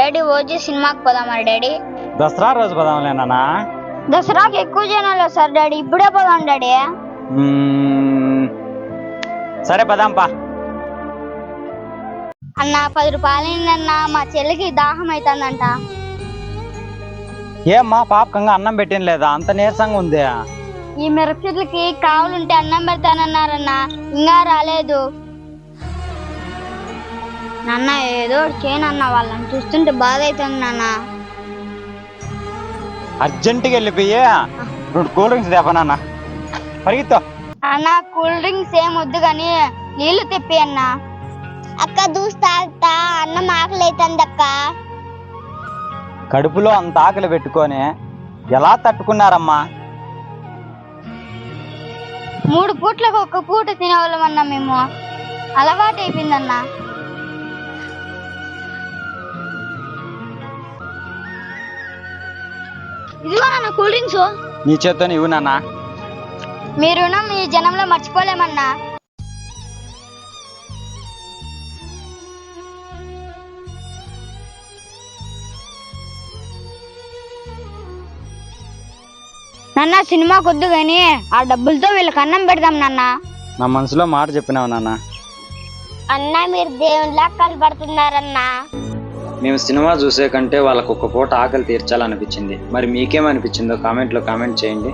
Daddy OG సినిమాకి పోదామా daddy. Dasara రోజు పదాంలే నాన్న. దసరాకి ఎక్కువ జనాలు సార్ డాడీ. ఇప్పుడే పోదాం డాడీ. మ్మ్. సరే పదాంపా అన్న పది రూపాయలైందన్న మా చెల్లికి దాహం అవుతుందంట ఏమ్మా పాపకంగా అన్నం పెట్టిన లేదా? అంత నీరసంగా ఉంది. ఈ మిరపచెట్లకి కావాలంటే అన్నం పెడతానన్నారన్న. ఇంకా రాలేదు. నాన్న ఏదో చేయనన్న వాళ్ళని చూస్తుంటే బాధ అవుతుంది నాన్న. అర్జెంటుగా వెళ్ళిపోయి. రెండు కూల్ డ్రింక్స్ తేపా నాన్న. పరిగెత్తో. అన్న కూల్ డ్రింక్స్ ఏం వద్దు కానీ నీళ్ళు తెప్పి అన్న. అక్క దూస్తా అన్నం ఆకలి అవుతుంది అక్క. కడుపులో అంత ఆకలి పెట్టుకొని ఎలా తట్టుకున్నారమ్మా? మూడు పూట్లకు ఒక్క పూట తినేవాళ్ళమన్నా మేము. అలవాటు అయిపోయిందన్న ఇదిగో నాన్న కూల్ డ్రింక్స్? నీ చేత్తో ఇవ్వు నాన్న. మీ రుణం ఈ జనంలో మర్చిపోలేమన్నా? నాన్న సినిమా కొద్దు కానీ ఆ డబ్బులతో వీళ్ళకి అన్నం పెడదాం నాన్న. నా మనసులో మాట చెప్పినావు నాన్న. అన్న మీరు దేవునిలా కనబడుతున్నారన్నా మేము సినిమా చూసే కంటే వాళ్ళకు ఒక పూట ఆకలి తీర్చాలనిపించింది. మరి మీకేమనిపించిందో కామెంట్లో కామెంట్ చేయండి.